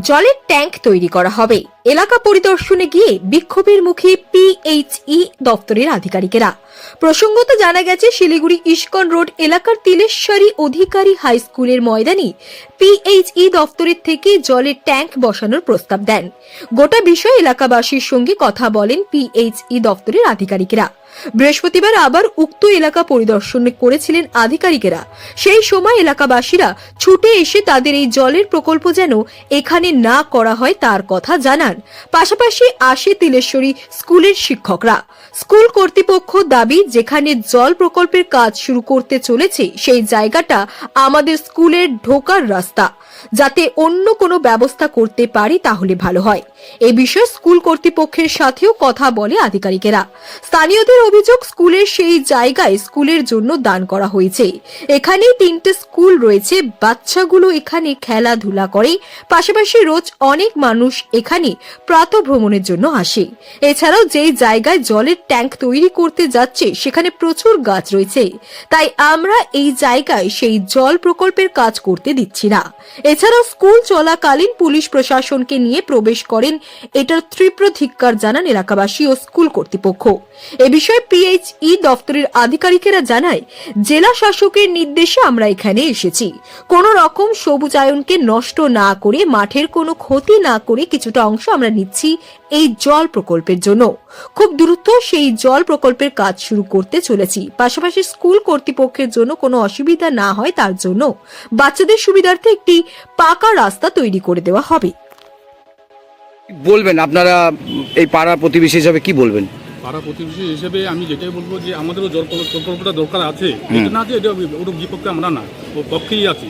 জলের ট্যাঙ্ক তৈরি করা হবে। এলাকা পরিদর্শনে গিয়ে বিক্ষোভের মুখে পিএইচই দপ্তরের আধিকারিকেরা। প্রসঙ্গত জানা গেছে, শিলিগুড়ি ইস্কন রোড এলাকার তিলেশ্বরী অধিকারী হাই স্কুলের ময়দানে পিএইচই দপ্তরের থেকে জলের ট্যাঙ্ক বসানোর প্রস্তাব দেন। গোটা বিষয় এলাকাবাসীর সঙ্গে কথা বলেন পিএইচই দপ্তরের আধিকারিকেরা। বৃহস্পতিবার আবার উক্ত এলাকা পরিদর্শন করেছিলেন আধিকারিকেরা। সেই সময় এলাকাবাসীরা ছুটে এসে তাদের এই জলের প্রকল্প যেন এখানে না করা হয় তার কথা জানান। পাশাপাশি আসে তিলেশ্বরী স্কুলের শিক্ষকরা। স্কুল কর্তৃপক্ষ দাবি, যেখানে জল প্রকল্পের কাজ শুরু করতে চলেছে, সেই জায়গাটা আমাদের স্কুলের ঢোকার রাস্তা। যাতে অন্য কোনো ব্যবস্থা করতে পারি তাহলে ভালো হয়। এ বিষয়ে স্কুল কর্তৃপক্ষের সাথেও কথা বলে আধিকারিকেরা। স্থানীয়দের অভিযোগ, স্কুলের সেই জায়গায় স্কুলের জন্য দান করা হয়েছে। এখানেই তিনটে স্কুল রয়েছে। বাচ্চাগুলো এখানে খেলাধুলা করে। পাশাপাশি রোজ অনেক মানুষ এখানে প্রাত ভ্রমণের জন্য আসে। এছাড়াও যেই জায়গায় জলের ট্যাঙ্ক তৈরি করতে যাচ্ছে, সেখানে প্রচুর গাছ রয়েছে। তাই আমরা এই জায়গায় সেই জল প্রকল্পের কাজ করতে দিচ্ছি না। এছাড়াও স্কুল চলাকালীন পুলিশ প্রশাসনকে নিয়ে প্রবেশ করেন এটার তীব্র ধিক্কার জানান এলাকাবাসী ও স্কুল কর্তৃপক্ষ। এ বিষয়ে পিএইচই দপ্তরের আধিকারিকেরা জানায়, জেলা শাসকের নির্দেশে আমরা এখানে এসেছি। কোন রকম সবুজায়নকে নষ্ট না করে, মাঠের কোনো ক্ষতি না করে কিছুটা অংশ আমরা নিচ্ছি এই জল প্রকল্পের জন্য। খুব দ্রুত সেই জল প্রকল্পের কাজ শুরু করতে চলেছি। পাশাপাশি স্কুল কর্তৃপক্ষের জন্য কোনো অসুবিধা না হয় তার জন্য। বাচ্চাদের সুবিধার্থে একটি পাকা রাস্তা তৈরি করে দেওয়া হবে। বলবেন আপনারা এই পাড়া প্রতিবেশী হিসাবে কি বলবেন? পাড়া প্রতিবেশী হিসেবে আমি যেটাই বলব যে আমাদেরও জল প্রকল্পটা দরকার আছে। এটা না যে এটা ওর বিপক্ষে আমরা না ও পক্ষেই আছি।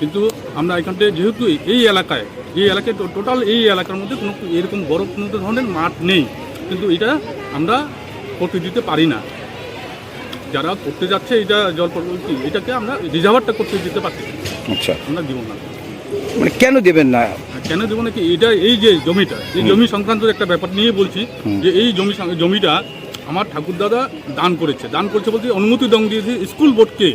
কিন্তু আমরা এখানটায় যেহেতু এই এলাকায় এই এলাকায় টোটাল এই এলাকার মধ্যে কোনো এরকম বড় কোনো ধরনের মাঠ নেই। কিন্তু এটা আমরা করতে দিতে পারি না। যারা করতে যাচ্ছে এটা জল প্রকল্প কি, এটাকে আমরা রিজার্ভারটা করতে দিতে পারছি। আচ্ছা। আমরা দিব না। মানে কেন দেবেন না? কেন দেবো নাকি এটা এই যে জমিটা এই জমি সংক্রান্ত একটা ব্যাপার নিয়ে বলছি যে এই জমি জমিটা আমার ঠাকুরদাদা দান করেছে। দান করেছে বলতে অনুমতি দং দিয়েছে স্কুল বোর্ডকে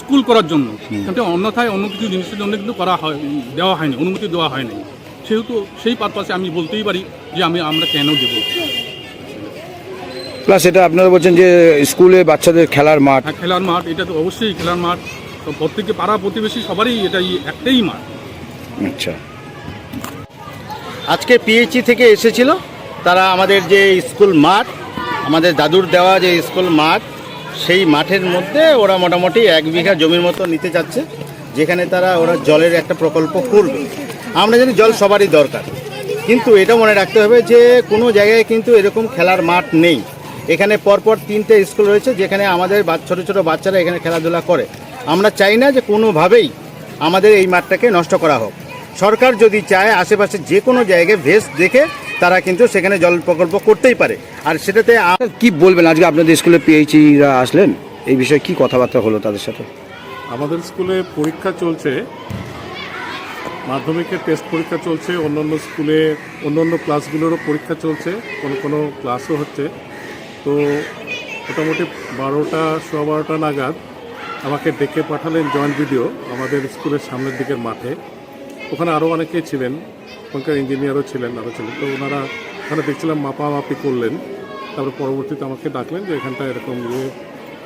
স্কুল করার জন্য। কিন্তু অন্যথায় অন্য কিছু জিনিসের জন্য কিন্তু করা হয় দেওয়া হয়নি অনুমতি দেওয়া হয়নি। সেহেতু সেই পারপাসে আমি বলতেই পারি যে আমি আমরা কেন দেবো? প্লাস এটা আপনারা বলছেন যে স্কুলে বাচ্চাদের খেলার মাঠ। হ্যাঁ খেলার মাঠ এটা তো অবশ্যই খেলার মাঠ। তো প্রত্যেকে পাড়া প্রতিবেশী সবারই এটাই একটাই মাঠ। আচ্ছা। আজকে পিএইচি থেকে এসেছিল। তারা আমাদের যে স্কুল মাঠ আমাদের দাদুর দেওয়া যে স্কুল মাঠ সেই মাঠের মধ্যে ওরা মোটামুটি এক বিঘা জমির মতো নিতে চাচ্ছে যেখানে তারা ওরা জলের একটা প্রকল্প করবে। আমরা জানি জল সবারই দরকার। কিন্তু এটা মনে রাখতে হবে যে কোনো জায়গায় কিন্তু এরকম খেলার মাঠ নেই। এখানে পরপর তিনটে স্কুল রয়েছে যেখানে আমাদের বা- ছোটো ছোট বাচ্চারা এখানে খেলাধুলা করে। আমরা চাই না যে কোনোভাবেই আমাদের এই মাঠটাকে নষ্ট করা হোক। সরকার যদি চায় আশেপাশে যে কোনো জায়গায় ভেস দেখে তারা কিন্তু সেখানে জল প্রকল্প করতেই পারে। আর সেটাতে কি বলবেন? আজকে আপনাদের স্কুলে পিএইচইরা আসলেন? এই বিষয়ে কি কথাবার্তা হলো তাদের সাথে? আমাদের স্কুলে পরীক্ষা চলছে। মাধ্যমিকের টেস্ট পরীক্ষা চলছে। অন্যান্য স্কুলে অন্যান্য ক্লাসগুলোরও পরীক্ষা চলছে। কোনো কোনো ক্লাসও হচ্ছে। তো মোটামুটি বারোটা, সোয়া বারোটা নাগাদ আমাকে ডেকে পাঠালেন জয়েন্ট ভিডিও আমাদের স্কুলের সামনের দিকের মাঠে। ওখানে আরও অনেকেই ছিলেন, ওখানকার ইঞ্জিনিয়ারও ছিলেন আরও ছিলেন। তো ওনারা, ওখানে দেখছিলাম মাপামাপি করলেন। তারপর পরবর্তীতে আমাকে ডাকলেন যে এখানটা এরকম ইয়ে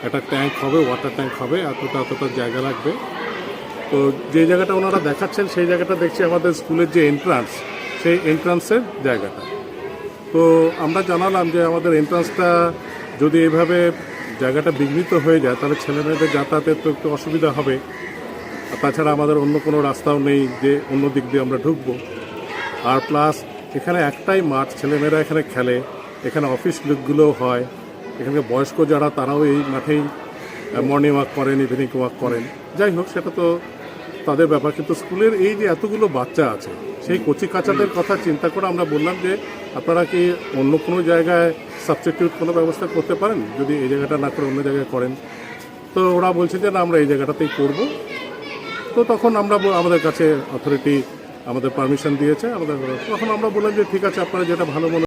একটা ট্যাঙ্ক হবে, ওয়াটার ট্যাঙ্ক হবে, এতটা এতটা জায়গা লাগবে। তো যে জায়গাটা ওনারা দেখাচ্ছেন, সেই জায়গাটা দেখছি আমাদের স্কুলের যে এন্ট্রান্স সেই এন্ট্রান্সের জায়গাটা। তো আমরা জানালাম যে আমাদের এন্ট্রান্সটা যদি এভাবে জায়গাটা বিঘ্নিত হয়ে যায়, তাহলে ছেলেমেয়েদের যাতায়াতের তো একটু অসুবিধা হবে। আর তাছাড়া আমাদের অন্য কোনো রাস্তাও নেই যে অন্য দিক দিয়ে আমরা ঢুকবো। আর প্লাস এখানে একটাই মাঠ, ছেলেমেয়েরা এখানে খেলে। এখানে অফিস লুকগুলোও হয়। এখানে বয়স্ক যারা, তারাও এই মাঠেই মর্নিং ওয়াক করেন ইভিনিং ওয়াক করেন। যাই হোক, সেটা তো তাদের ব্যাপার। কিন্তু স্কুলের এই যে এতগুলো বাচ্চা আছে, সেই কচি কাচাদের কথা চিন্তা করে আমরা বললাম যে, আপনারা কি অন্য কোনো জায়গায় সাবস্টিটিউট কোনো ব্যবস্থা করতে পারেন? যদি এই জায়গাটা না করে অন্য জায়গায় করেন। তো ওরা বলছে যে, না, আমরা এই জায়গাটাতেই করব। তো তখন আমরা আমাদের কাছে অথরিটি আমাদের পারমিশন দিয়েছে, আমাদের তখন আমরা বললাম যে, ঠিক আছে, আপনারা যেটা ভালো মনে